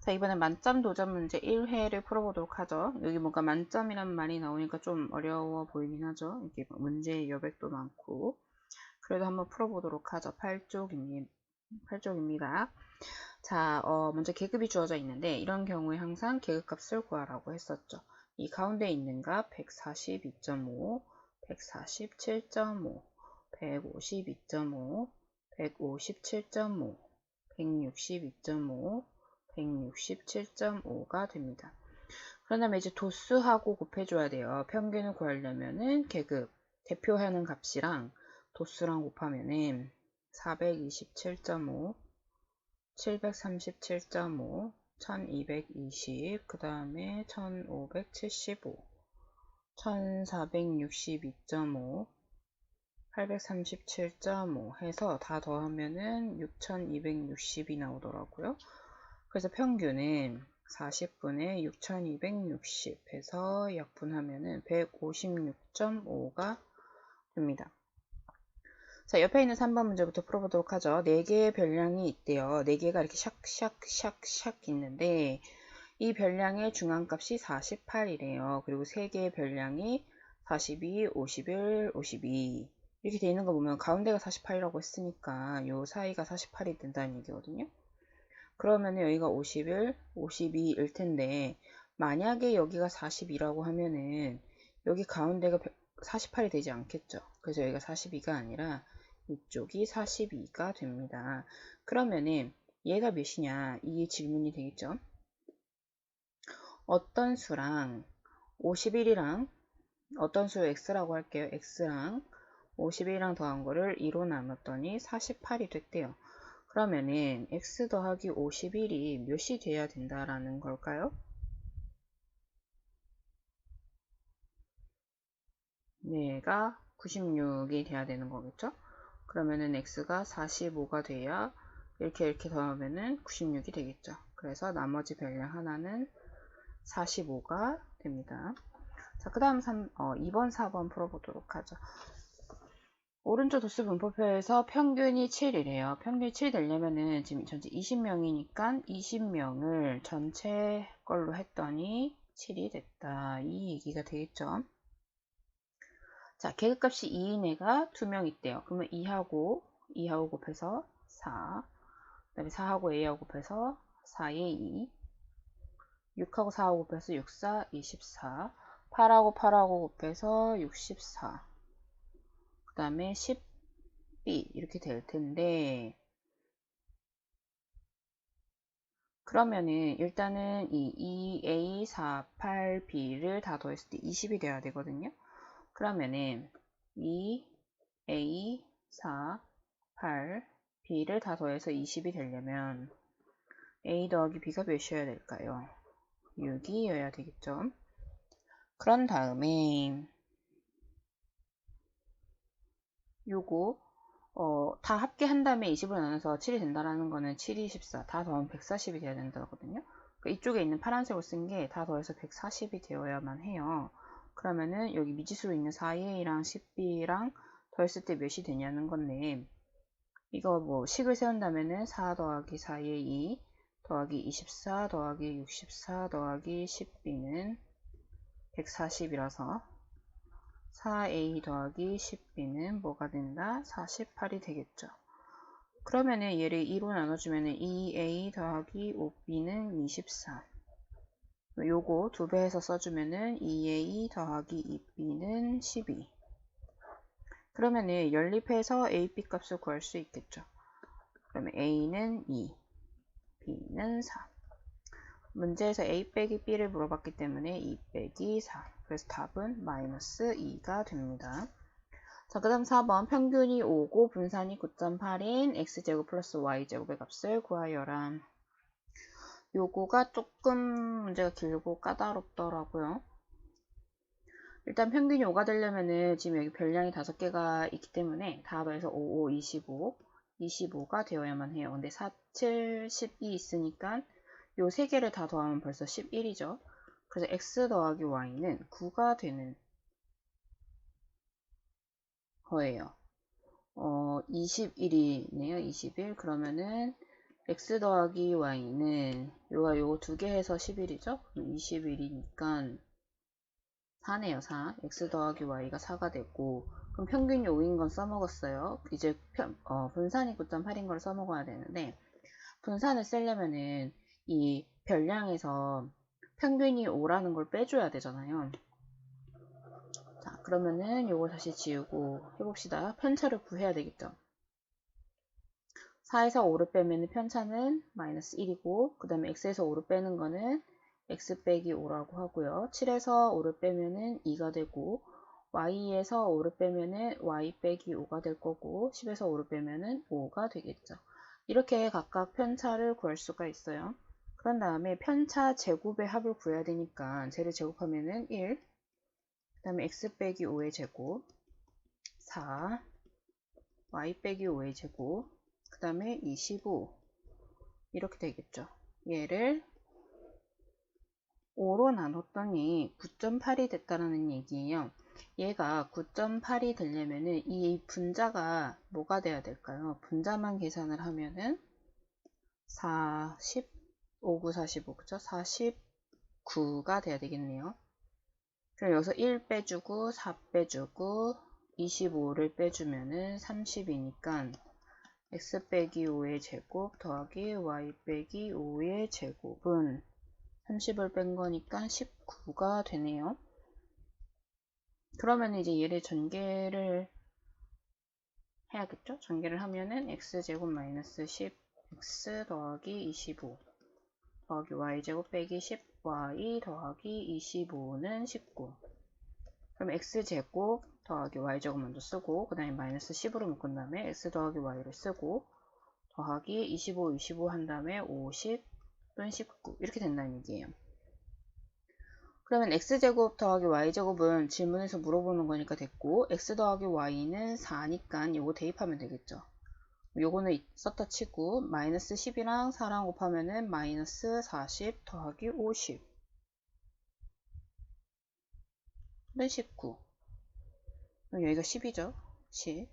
자, 이번엔 만점 도전 문제 1회를 풀어보도록 하죠. 여기 뭔가 만점이란 말이 나오니까 좀 어려워 보이긴 하죠. 이게 문제 여백도 많고. 그래도 한번 풀어보도록 하죠. 8쪽입니다. 8쪽입니다. 자, 어, 먼저 계급이 주어져 있는데, 이런 경우에 항상 계급값을 구하라고 했었죠. 이 가운데 있는 값 142.5, 147.5, 152.5, 157.5, 162.5, 167.5가 됩니다. 그런 다음에 이제 도수하고 곱해줘야 돼요. 평균을 구하려면은 계급, 대표하는 값이랑 도수랑 곱하면은 427.5, 737.5, 1220, 그 다음에 1575, 1462.5, 837.5 해서 다 더하면은 6260이 나오더라고요. 그래서 평균은 40분의 6260 해서 약분하면은 156.5가 됩니다. 자, 옆에 있는 3번 문제부터 풀어보도록 하죠. 4개의 별량이 있대요. 4개가 이렇게 샥샥샥샥 있는데 이 별량의 중앙값이 48이래요. 그리고 3개의 별량이 42, 51, 52 이렇게 되어 있는 거 보면 가운데가 48이라고 했으니까 요 사이가 48이 된다는 얘기거든요. 그러면 여기가 51, 52일 텐데 만약에 여기가 42라고 하면은 여기 가운데가 48이 되지 않겠죠. 그래서 여기가 42가 아니라 이쪽이 42가 됩니다. 그러면은 얘가 몇이냐 이게 질문이 되겠죠. 어떤 수랑 51이랑 어떤 수 x라고 할게요. x랑 51이랑 더한 거를 2로 나눴더니 48이 됐대요. 그러면은 x 더하기 51이 몇이 돼야 된다라는 걸까요? 얘가 96이 돼야 되는 거겠죠? 그러면은 x가 45가 돼야 이렇게 이렇게 더하면은 96이 되겠죠. 그래서 나머지 별량 하나는 45가 됩니다. 자, 그 다음 어, 2번, 4번 풀어보도록 하죠. 오른쪽 도수 분포표에서 평균이 7이래요. 평균이 7 되려면은 지금 전체 20명이니까 20명을 전체 걸로 했더니 7이 됐다. 이 얘기가 되겠죠. 자, 계급값이 2인 애가 2명 있대요. 그러면 2하고 2하고 곱해서 4. 그 다음에 4하고 A하고 곱해서 4에 2. 6하고 4하고 곱해서 6, 4, 24. 8하고 8하고 곱해서 64. 그 다음에 10B 이렇게 될 텐데 그러면은 일단은 이 2A, 4, 8B를 다 더했을 때 20이 돼야 되거든요. 그러면은 2A, 4, 8, B를 다 더해서 20이 되려면 A 더하기 B가 몇이어야 될까요? 6이어야 되겠죠. 그런 다음에 요거 어, 다 합계한 다음에 20으로 나눠서 7이 된다라는 거는 7, 24, 다 더하면 140이 돼야 된다거든요. 그러니까 이쪽에 있는 파란색으로 쓴 게 다 더해서 140이 되어야만 해요. 그러면은 여기 미지수로 있는 4a랑 10b랑 더했을 때 몇이 되냐는 건데 이거 뭐 식을 세운다면은 4 더하기 4의 2 더하기 24 더하기 64 더하기 10b는 140이라서 4a 더하기 10b는 뭐가 된다? 48이 되겠죠. 그러면은 얘를 2로 나눠주면은 2a 더하기 5b는 24. 요거 두 배해서 써주면은 2a 더하기 2b는 12. 그러면은 연립해서 a, b 값을 구할 수 있겠죠. 그러면 a는 2, b는 4. 문제에서 a 빼기 b를 물어봤기 때문에 2 빼기 4. 그래서 답은 마이너스 2가 됩니다. 자, 그 다음 4번 평균이 5고 분산이 9.8인 x제곱 플러스 y제곱의 값을 구하여라. 요거가 조금 문제가 길고 까다롭더라고요. 일단 평균이 5가 되려면은 지금 여기 별량이 5개가 있기 때문에 다 더해서 5, 5, 25, 25가 되어야만 해요. 근데 4, 7, 12 있으니까 요 세 개를 다 더하면 벌써 11이죠. 그래서 x 더하기 y는 9가 되는 거예요. 어, 21이네요. 21. 그러면은 x 더하기 y는 요가 요거 두 개 해서 11이죠? 그럼 21이니까 4네요, 4. x 더하기 y가 4가 되고 그럼 평균이 5인 건 써먹었어요. 이제 편, 어, 분산이 9.8인 걸 써먹어야 되는데 분산을 쓰려면은 이 별량에서 평균이 5라는 걸 빼줘야 되잖아요. 자, 그러면은 요거 다시 지우고 해봅시다. 편차를 구해야 되겠죠. 4에서 5를 빼면 편차는 마이너스 1이고 그 다음에 x에서 5를 빼는 거는 x 빼기 5라고 하고요. 7에서 5를 빼면은 2가 되고 y에서 5를 빼면은 y 빼기 5가 될 거고 10에서 5를 빼면은 5가 되겠죠. 이렇게 각각 편차를 구할 수가 있어요. 그런 다음에 편차 제곱의 합을 구해야 되니까 쟤를 제곱하면은 1, 그 다음에 x 빼기 5의 제곱, 4, y 빼기 5의 제곱, 그 다음에 25 이렇게 되겠죠. 얘를 5로 나눴더니 9.8이 됐다라는 얘기예요. 얘가 9.8이 되려면은 이 분자가 뭐가 돼야 될까요? 분자만 계산을 하면은 40, 59, 45, 그죠? 49가 돼야 되겠네요. 그럼 여기서 1 빼주고 4 빼주고 25를 빼주면은 30이니까 x 빼기 5의 제곱 더하기 y 빼기 5의 제곱은 30을 뺀 거니까 19가 되네요. 그러면 이제 얘를 전개를 해야겠죠? 전개를 하면은 x제곱 마이너스 10 x 더하기 25 더하기 y제곱 빼기 10 y 더하기 25는 19 그럼 x제곱 더하기 y제곱 먼저 쓰고 그 다음에 마이너스 10으로 묶은 다음에 x 더하기 y를 쓰고 더하기 25, 25 한 다음에 50, 은19 이렇게 된다는 얘기예요. 그러면 x제곱 더하기 y제곱은 질문에서 물어보는 거니까 됐고 x 더하기 y는 4니까 이거 대입하면 되겠죠. 요거는 썼다 치고 마이너스 10이랑 4랑 곱하면은 마이너스 40 더하기 50 는 19. 그럼 여기가 10이죠. 10.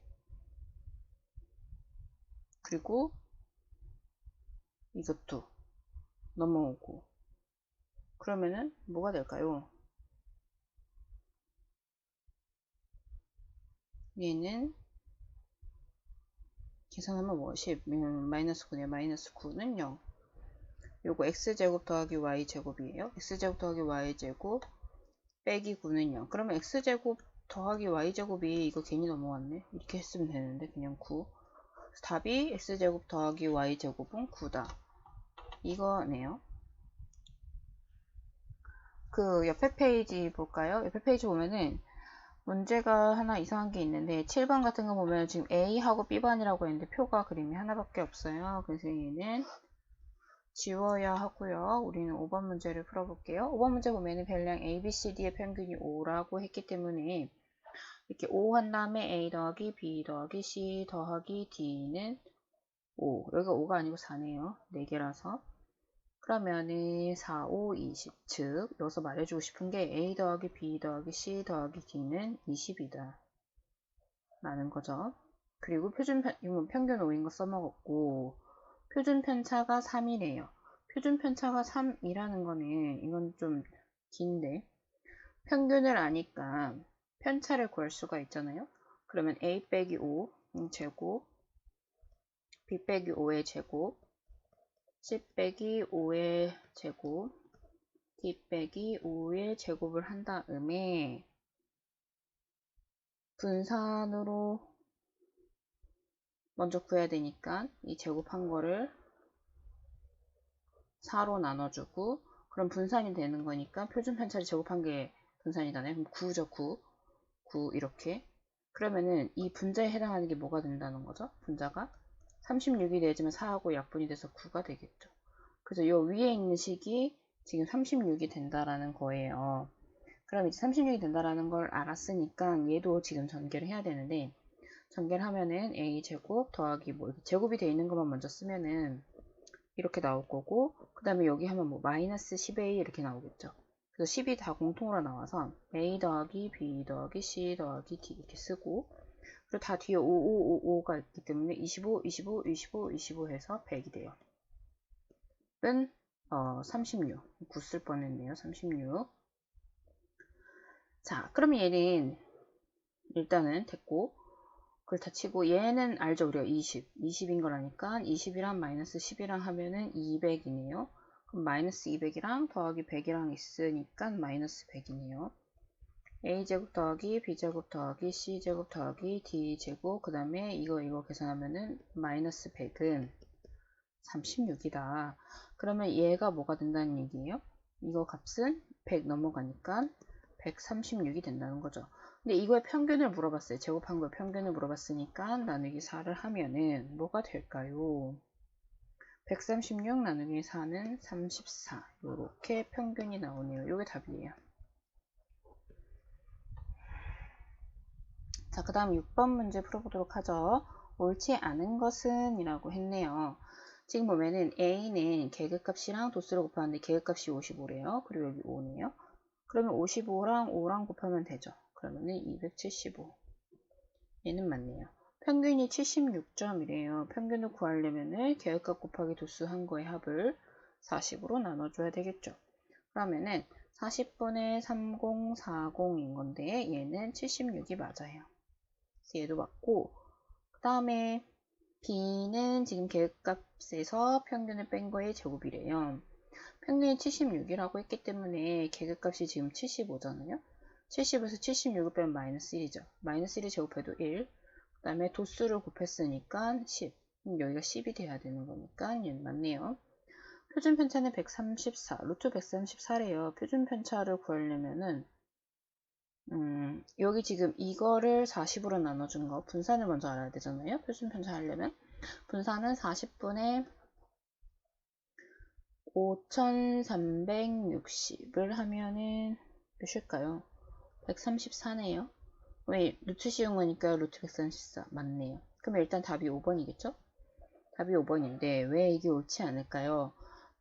그리고 이것도 넘어오고 그러면은 뭐가 될까요? 얘는 계산하면 뭐 10, 마이너스 9네 마이너스 9는 0 요거 x제곱 더하기 y제곱이에요. x제곱 더하기 y제곱 빼기 9는 0 그러면 x제곱 더하기 y제곱이 이거 괜히 넘어왔네. 이렇게 했으면 되는데 그냥 9 답이 x제곱 더하기 y제곱은 9다. 이거네요. 그 옆에 페이지 볼까요? 옆에 페이지 보면은 문제가 하나 이상한 게 있는데 7번 같은 거 보면 지금 A하고 B반이라고 했는데 표가 그림이 하나밖에 없어요. 그래서 얘는 지워야 하고요. 우리는 5번 문제를 풀어볼게요. 5번 문제 보면은 별량 A, B, C, D의 평균이 5라고 했기 때문에 이렇게 5 한 다음에 A 더하기 B 더하기 C 더하기 D는 5. 여기가 5가 아니고 4네요. 4개라서. 그러면은 4, 5, 20. 즉, 여기서 말해주고 싶은 게 A 더하기 B 더하기 C 더하기 D는 20이다. 라는 거죠. 그리고 표준 편, 이건 평균 5인 거 써먹었고, 표준 편차가 3이래요. 표준 편차가 3이라는 거는, 이건 좀 긴데, 평균을 아니까 편차를 구할 수가 있잖아요. 그러면 A 빼기 5 제곱, B 빼기 5의 제곱, 10 빼기 5의 제곱 d 빼기 5의 제곱을 한 다음에 분산으로 먼저 구해야 되니까 이 제곱한 거를 4로 나눠주고 그럼 분산이 되는 거니까 표준 편차를 제곱한 게 분산이잖아요. 그럼 9죠, 9. 9 이렇게. 그러면은 이 분자에 해당하는 게 뭐가 된다는 거죠? 분자가 36이 되지만 4하고 약분이 돼서 9가 되겠죠. 그래서 이 위에 있는 식이 지금 36이 된다라는 거예요. 그럼 이제 36이 된다라는 걸 알았으니까 얘도 지금 전개를 해야 되는데 전개를 하면은 a제곱 더하기 뭐 제곱이 되어 있는 것만 먼저 쓰면은 이렇게 나올 거고 그 다음에 여기 하면 뭐 마이너스 10a 이렇게 나오겠죠. 그래서 10이 다 공통으로 나와서 a 더하기 b 더하기 c 더하기 d 이렇게 쓰고 그리고 다 뒤에 5, 5, 5, 5가 있기 때문에 25, 25, 25, 25 해서 100이 돼요. 10은 어, 36. 9쓸 뻔했네요. 36. 자, 그러면 얘는 일단은 됐고 그걸 다 치고 얘는 알죠 우리가 20 20인 거라니까 20이랑 마이너스 10이랑 하면은 200이네요 그럼 마이너스 200이랑 더하기 100이랑 있으니까 마이너스 100이네요 a제곱 더하기 b제곱 더하기 c제곱 더하기 d제곱 그 다음에 이거 이거 계산하면은 마이너스 100은 36이다 그러면 얘가 뭐가 된다는 얘기예요 이거 값은 100 넘어가니까 136이 된다는 거죠 근데 이거의 평균을 물어봤어요. 제곱한 거의 평균을 물어봤으니까 나누기 4를 하면은 뭐가 될까요? 136 나누기 4는 34. 이렇게 평균이 나오네요. 이게 답이에요. 자, 그 다음 6번 문제 풀어보도록 하죠. 옳지 않은 것은 이라고 했네요. 지금 보면은 A는 계급값이랑 도수를 곱하는데 계급값이 55래요. 그리고 여기 5네요. 그러면 55랑 5랑 곱하면 되죠. 그러면은 275. 얘는 맞네요. 평균이 76점이래요. 평균을 구하려면은 계획값 곱하기 도수 한 거의 합을 40으로 나눠줘야 되겠죠. 그러면은 40분의 3040인 건데 얘는 76이 맞아요. 얘도 맞고 그 다음에 B는 지금 계획값에서 평균을 뺀 거의 제곱이래요. 평균이 76이라고 했기 때문에 계획값이 지금 75잖아요. 70에서 76을 빼면 마이너스 1이죠. 마이너스 1을 제곱해도 1. 그 다음에 도수를 곱했으니까 10. 여기가 10이 돼야 되는 거니까 얘는 맞네요. 표준 편차는 134. 루트 134래요. 표준 편차를 구하려면은 음, 여기 지금 이거를 40으로 나눠준 거 분산을 먼저 알아야 되잖아요. 표준 편차 하려면 분산은 40분의 5360을 하면은 몇일까요? 134네요. 왜 루트 씌운 거니까 루트 134 맞네요. 그럼 일단 답이 5번이겠죠? 답이 5번인데 왜 이게 옳지 않을까요?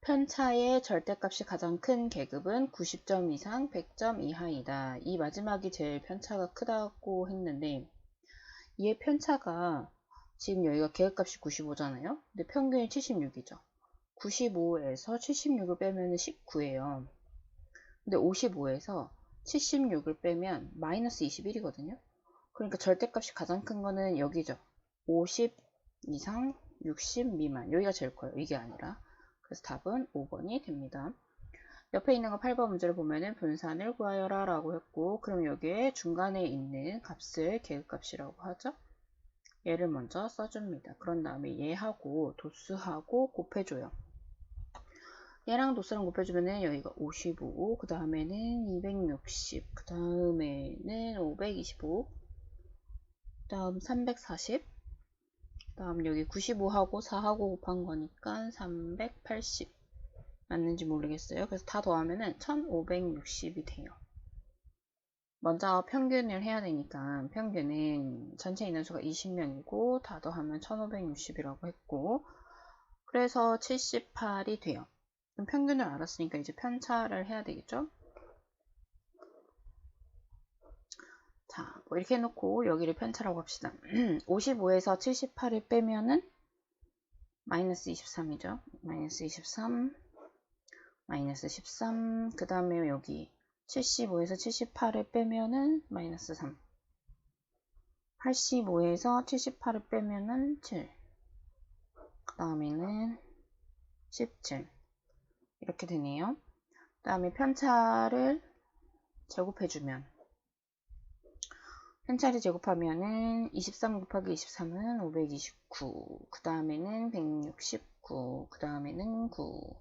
편차의 절대값이 가장 큰 계급은 90점 이상 100점 이하이다. 이 마지막이 제일 편차가 크다고 했는데 이의 편차가 지금 여기가 계급값이 95잖아요. 근데 평균이 76이죠. 95에서 76을 빼면 19예요. 근데 55에서 76을 빼면 마이너스 21이거든요. 그러니까 절대값이 가장 큰 거는 여기죠. 50 이상 60 미만 여기가 제일 커요. 이게 아니라 그래서 답은 5번이 됩니다. 옆에 있는 거 8번 문제를 보면은 분산을 구하여라 라고 했고 그럼 여기에 중간에 있는 값을 계획값이라고 하죠. 얘를 먼저 써줍니다. 그런 다음에 얘하고 도수하고 곱해줘요. 얘랑 도수랑 곱해주면은 여기가 55, 그 다음에는 260, 그 다음에는 525, 그 다음 340, 그 다음 여기 95하고 4하고 곱한 거니까 380 맞는지 모르겠어요. 그래서 다 더하면은 1560이 돼요. 먼저 평균을 해야 되니까 평균은 전체 인원수가 20명이고 다 더하면 1560이라고 했고 그래서 78이 돼요. 평균을 알았으니까 이제 편차를 해야 되겠죠? 자, 뭐 이렇게 해놓고 여기를 편차라고 합시다. 55에서 78을 빼면은 마이너스 23이죠. 마이너스 23, 마이너스 13, 그 다음에 여기 75에서 78을 빼면은 마이너스 3. 85에서 78을 빼면은 7. 그 다음에는 17. 이렇게 되네요. 그 다음에 편차를 제곱해주면 편차를 제곱하면은 23 곱하기 23은 529, 그 다음에는 169, 그 다음에는 9,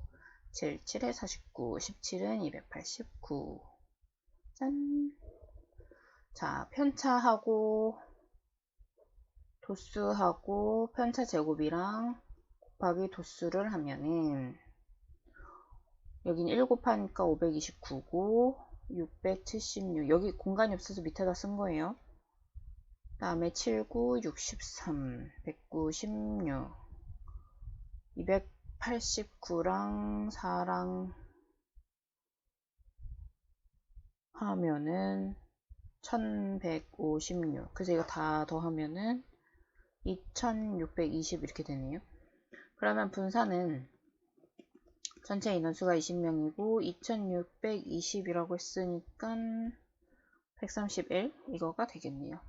7, 7에 49, 17은 289. 짠! 자, 편차하고 도수하고 편차 제곱이랑 곱하기 도수를 하면은 여기는 1 곱하니까 529고 676 여기 공간이 없어서 밑에다 쓴 거예요. 다음에 79, 63, 196 289랑 4랑 하면은 1156 그래서 이거 다 더하면은 2620 이렇게 되네요. 그러면 분산은 전체 인원수가 20명이고 2620이라고 했으니까 131 이거가 되겠네요.